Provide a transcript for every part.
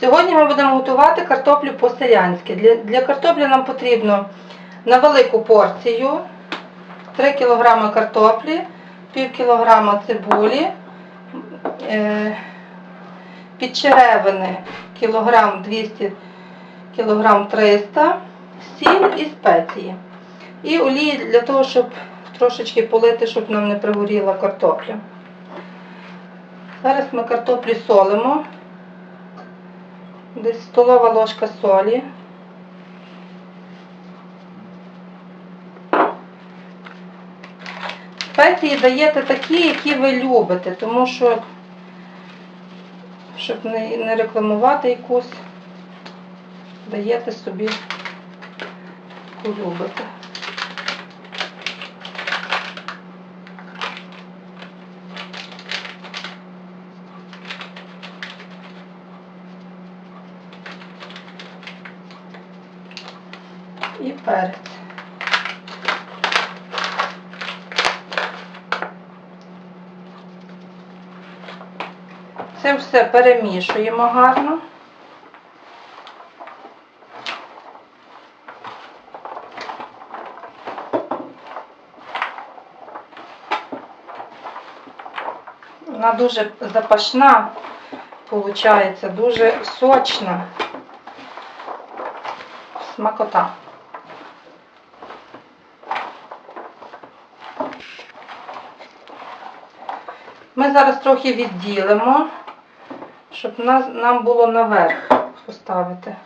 Сьогодні ми будемо готувати картоплю по-селянськи. Для, для картоплі нам потрібно на велику порцію 3 кг картоплі, пів кілограма цибулі, е, підчеревини кілограм 200 кілограм 300, сіль і спеції. І олії для того, щоб трошечки полити, щоб нам не пригоріла картопля. Зараз ми картоплю солимо. Десь столова ложка солі. Спеції даєте такі, які ви любите, тому що, щоб не, рекламувати якусь, даєте собі, яку любите. І перець. Це все перемішуємо гарно. Вона дуже запашна, виходить, дуже сочна. Смакота. Ми зараз трохи відділимо, щоб нам було наверх поставити.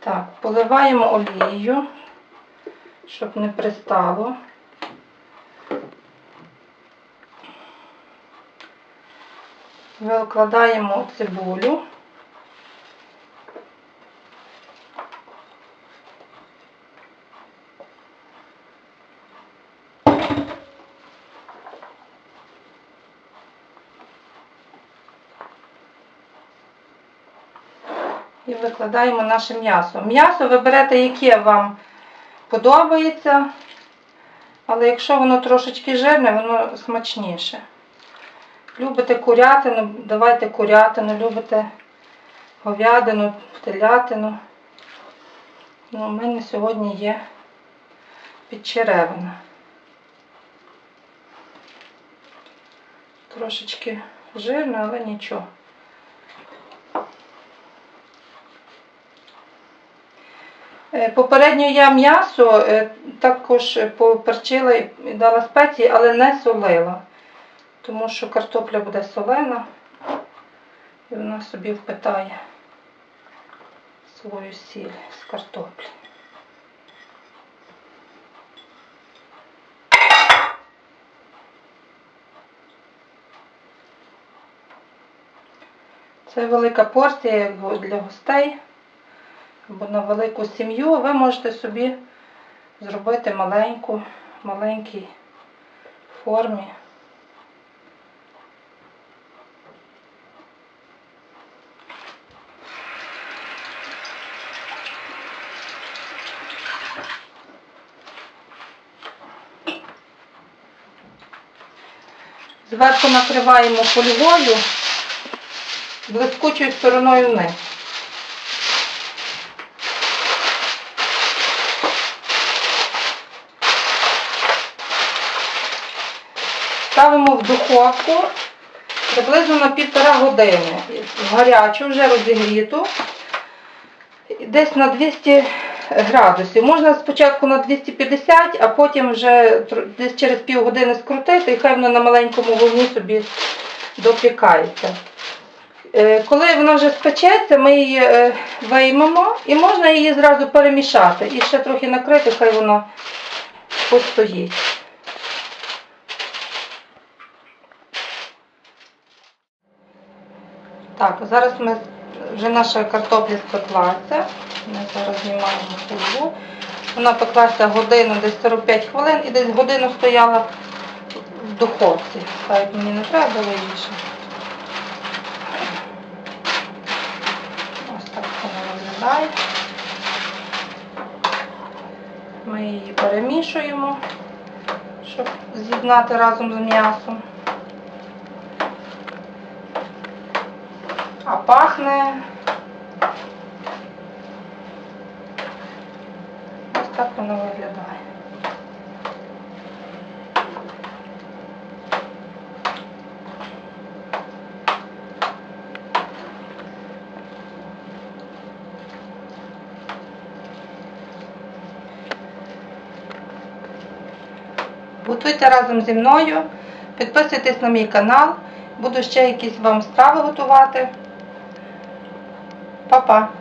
Так, поливаємо олією, щоб не пристало. Викладаємо цибулю. І викладаємо наше м'ясо. М'ясо ви берете, яке вам подобається, але якщо воно трошечки жирне, воно смачніше. Любите курятину, давайте курятину, любите говядину, телятину. Ну, у мене сьогодні є підчеревина. Трошечки жирно, але нічого. Е, Попередньо я м'ясо е, також поперчила і дала спеції, але не солила тому що картопля буде солена і вона собі впитає свою сіль з картоплі. Це велика порція для гостей або на велику сім'ю. Ви можете собі зробити маленьку, маленькій формі. Зверху накриваємо фольгою блискучою стороною вниз. Ставимо в духовку приблизно на півтора години. Гарячу, вже розігріту, десь на 200 градусів. Можна спочатку на 250, а потім вже десь через півгодини скрутити, і хай воно на маленькому вогні собі допікається. Е, Коли вона вже спечеться, ми її е, виймемо і можна її зразу перемішати. І ще трохи накрити, хай вона постоїть. Так, зараз ми вже наша картопля спеклася. Ми зараз знімаємо фольгу. Вона пеклася годину, десь 45 хвилин і десь годину стояла в духовці. Так, мені не треба було більше. Ось так вона виглядає. Ми її перемішуємо, щоб з'єднати разом з м'ясом. А пахне. Ось так воно виглядає. Готуйте разом зі мною, підписуйтесь на мій канал, буду ще якісь вам страви готувати. Па-па!